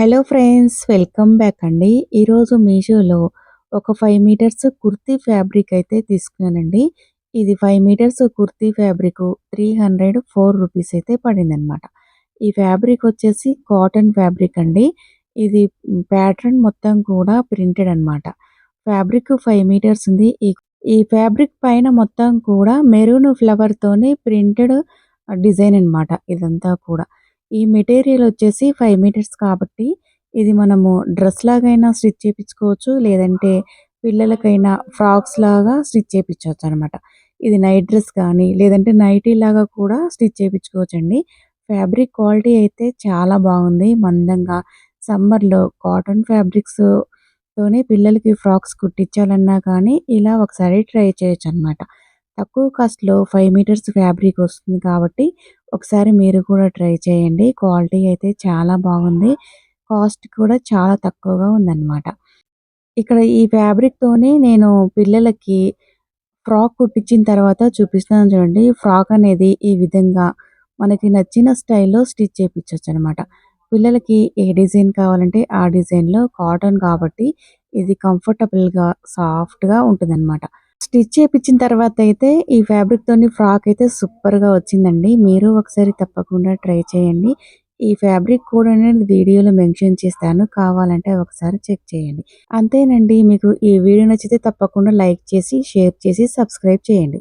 Hello friends welcome back అండి. ఈరోజు మీషోలో ఒక ఫైవ్ మీటర్స్ కుర్తీ ఫ్యాబ్రిక్ అయితే తీసుకున్నానండి. ఇది five metres kurti fabric three hundred four rupees అయితే పడిందనమాట ఈ ఫ్యాబ్రిక్ వచ్చేసి కాటన్ ఫ్యాబ్రిక్ అండి. ఇది ప్యాటర్న్ మొత్తం కూడా ప్రింటెడ్ అనమాట ఫ్యాబ్రిక్ ఫైవ్ మీటర్స్ ఉంది. ఈ ఈ ఫ్యాబ్రిక్ పైన మొత్తం కూడా మెరూన్ ఫ్లవర్ తోని ప్రింటెడ్ డిజైన్ అనమాట ఇదంతా కూడా. ఈ మెటీరియల్ వచ్చేసి ఫైవ్ మీటర్స్ కాబట్టి ఇది మనము డ్రెస్ లాగైనా స్టిచ్ చేయించుకోవచ్చు లేదంటే పిల్లలకైనా ఫ్రాక్స్ లాగా స్టిచ్ చేయించవచ్చు అనమాట ఇది నైట్ డ్రెస్ కానీ లేదంటే నైటీ లాగా కూడా స్టిచ్ చేయించుకోవచ్చు అండి ఫ్యాబ్రిక్ క్వాలిటీ అయితే చాలా బాగుంది. మందంగా సమ్మర్లో కాటన్ ఫ్యాబ్రిక్స్ తోనే పిల్లలకి ఫ్రాక్స్ కుట్టించాలన్నా కానీ ఇలా ఒకసారి ట్రై చేయొచ్చు అనమాట తక్కువ కాస్ట్లో ఫైవ్ మీటర్స్ ఫ్యాబ్రిక్ వస్తుంది కాబట్టి ఒకసారి మీరు కూడా ట్రై చేయండి. క్వాలిటీ అయితే చాలా బాగుంది. కాస్ట్ కూడా చాలా తక్కువగా ఉందన్నమాట. ఇక్కడ ఈ ఫ్యాబ్రిక్తోనే నేను పిల్లలకి ఫ్రాక్ కుట్టించిన తర్వాత చూపిస్తాను చూడండి. ఫ్రాక్ అనేది ఈ విధంగా మనకి నచ్చిన స్టైల్లో స్టిచ్ చేయించవచ్చు అనమాట పిల్లలకి ఏ డిజైన్ కావాలంటే ఆ డిజైన్లో కాటన్ కాబట్టి ఇది కంఫర్టబుల్గా సాఫ్ట్గా ఉంటుందన్నమాట. స్టిచ్ చేయించిన తర్వాత అయితే ఈ ఫ్యాబ్రిక్ తోని ఫ్రాక్ అయితే సూపర్గా వచ్చిందండి. మీరు ఒకసారి తప్పకుండా ట్రై చేయండి. ఈ ఫ్యాబ్రిక్ కూడా నేను వీడియోలో మెన్షన్ చేస్తాను. కావాలంటే ఒకసారి చెక్ చేయండి. అంతేనండి. మీకు ఈ వీడియో నచ్చితే తప్పకుండా లైక్ చేసి షేర్ చేసి సబ్స్క్రైబ్ చేయండి.